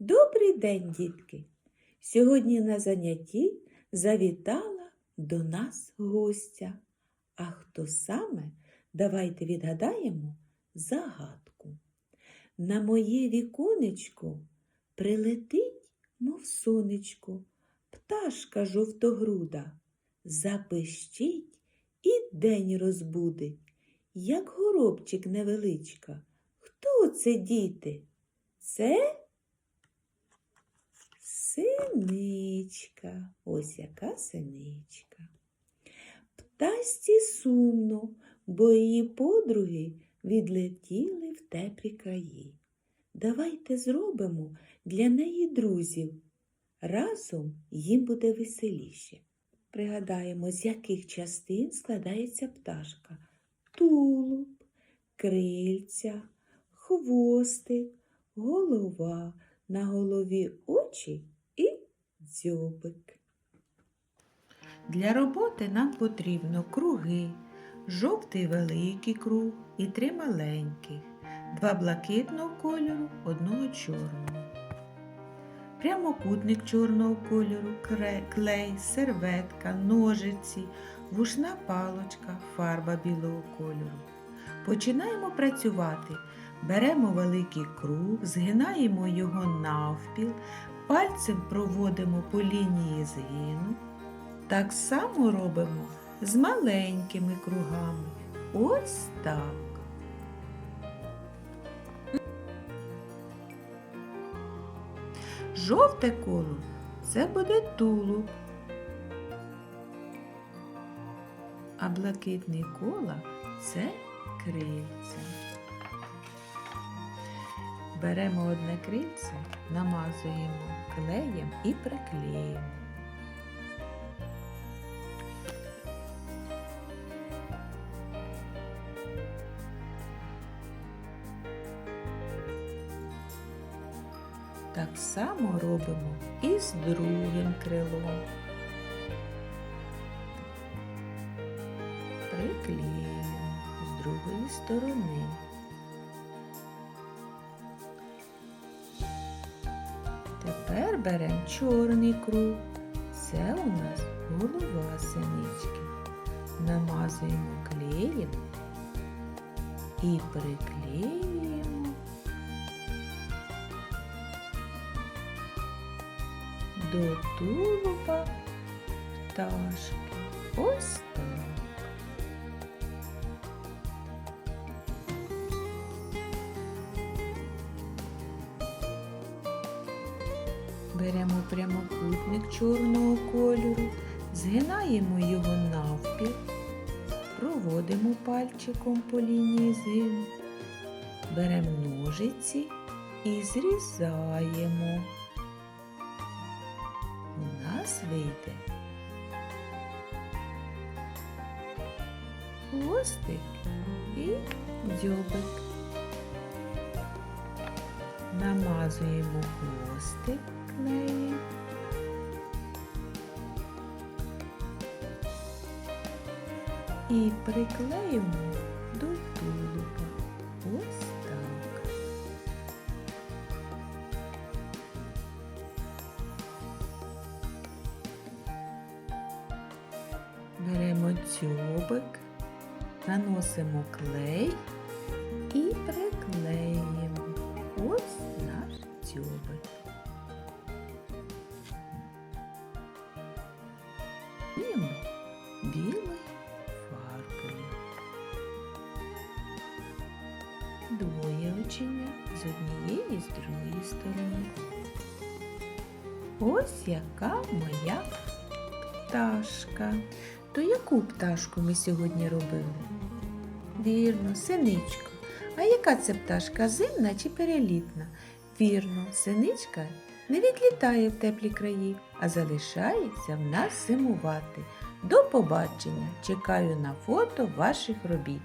Добрий день, дітки! Сьогодні на занятті завітала до нас гостя. А хто саме? Давайте відгадаємо загадку. На моє віконечко прилетить, мов сонечко, пташка жовтогруда, запищить і день розбудить, як горобчик невеличка. Хто це, діти? Це синичка. Ось яка синичка. Птасці сумно, бо її подруги відлетіли в теплі краї. Давайте зробимо для неї друзів. Разом їм буде веселіше. Пригадаємо, з яких частин складається пташка. Тулуб, крильця, хвостик, голова, на голові очі дзьобик. Для роботи нам потрібно круги, жовтий великий круг і три маленьких, два блакитного кольору, одного чорного. Прямокутник чорного кольору, клей, серветка, ножиці, вушна палочка, фарба білого кольору. Починаємо працювати. Беремо великий круг, згинаємо його навпіл, пальцем проводимо по лінії згину. Так само робимо з маленькими кругами. Ось так. Жовте коло це буде тулуб, а блакитний кола це крильце. Беремо одне крильце, намазуємо клеєм і приклеїмо. Так само робимо і з другим крилом. Приклеїмо з другої сторони. Тепер беремо чорний круг. Це у нас голова синички. Намазуємо клеєм і приклеюємо до тулуба пташки. Ось так. Беремо прямокутник чорного кольору, згинаємо його навпіл, проводимо пальчиком по лінії згину, беремо ножиці і зрізаємо. У нас вийде хвостик і дзьобик. Намазуємо хвостик І приклеїмо до тулуба. Ось так. Беремо дзьобик, наносимо клей і приклеїмо. Ось наш дзьобик. Малюємо білою фарбою. Двоє очення з однієї з другої сторони. Ось яка моя пташка. То яку пташку ми сьогодні робили? Вірно, синичку. А яка це пташка зимна чи перелітна? Вірно, синичка не відлітає в теплі краї, а залишається в нас зимувати. До побачення! Чекаю на фото ваших робіт.